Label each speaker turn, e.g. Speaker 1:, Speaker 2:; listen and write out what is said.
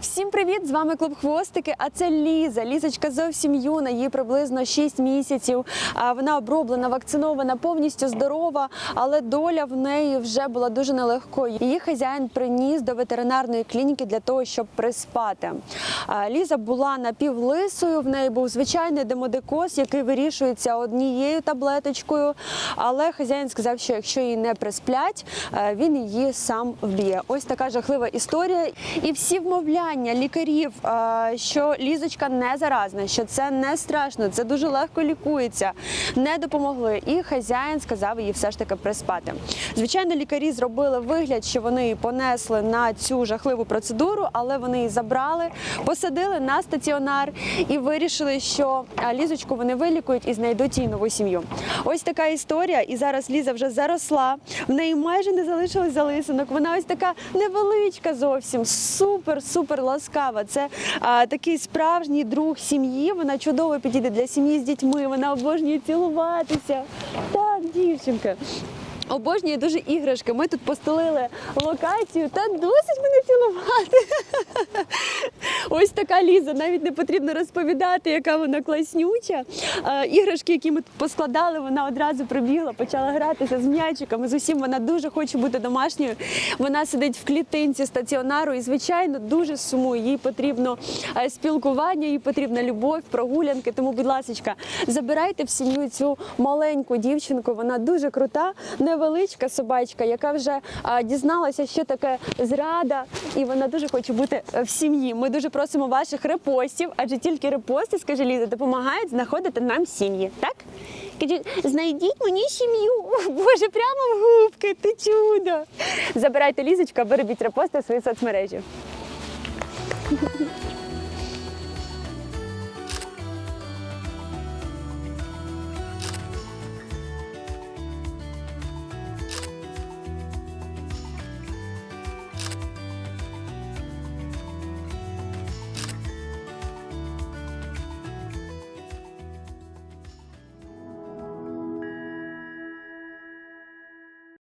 Speaker 1: Всім привіт! З вами клуб Хвостики. А це Ліза. Лізочка зовсім юна, їй приблизно 6 місяців. Вона оброблена, вакцинована, повністю здорова, але доля в неї вже була дуже нелегкою. Її хазяїн приніс до ветеринарної клініки для того, щоб приспати. Ліза була напівлисою. В неї був звичайний демодикоз, який вирішується однією таблеточкою. Але хазяїн сказав, що якщо її не присплять, він її сам вб'є. Ось така жахлива історія. І всі вмовляння лікарів, що лізочка не заразна, що це не страшно, це дуже легко лікується, не допомогли. І хазяїн сказав її все ж таки приспати. Звичайно, лікарі зробили вигляд, що вони її понесли на цю жахливу процедуру, але вони її забрали, посадили на стаціонар і вирішили, що лізочку вони вилікують і знайдуть їй нову сім'ю. Ось така історія. І зараз Ліза вже заросла. В неї майже не залишилось залисинок. Вона ось така невеличка зовсім, супер, супер ласкава. Це а, такий справжній друг сім'ї. Вона чудово підійде для сім'ї з дітьми. Вона обожнює цілуватися. Так, дівчинка. Обожнює дуже іграшки. Ми тут постелили локацію та досить мене цілувати. Ось така Ліза. Навіть не потрібно розповідати, яка вона класнюча. Іграшки, які ми поскладали, вона одразу прибігла, почала гратися з м'ячиками. З усім вона дуже хоче бути домашньою. Вона сидить в клітинці стаціонару і, звичайно, дуже сумує. Їй потрібно е, спілкування, їй потрібна любов, прогулянки. Тому, будь ласка, забирайте в сім'ю цю маленьку дівчинку. Вона дуже крута, невеличка собачка, яка вже дізналася, що таке зрада, і вона дуже хоче бути е, в сім'ї. Ми дуже просимо ваших репостів, адже тільки репости, скаже Ліза, допомагають знаходити нам сім'ї. Так? Знайдіть мені сім'ю. Боже, прямо в губки, ти чудо. Забирайте лізочку, або робіть репости в свої соцмережі.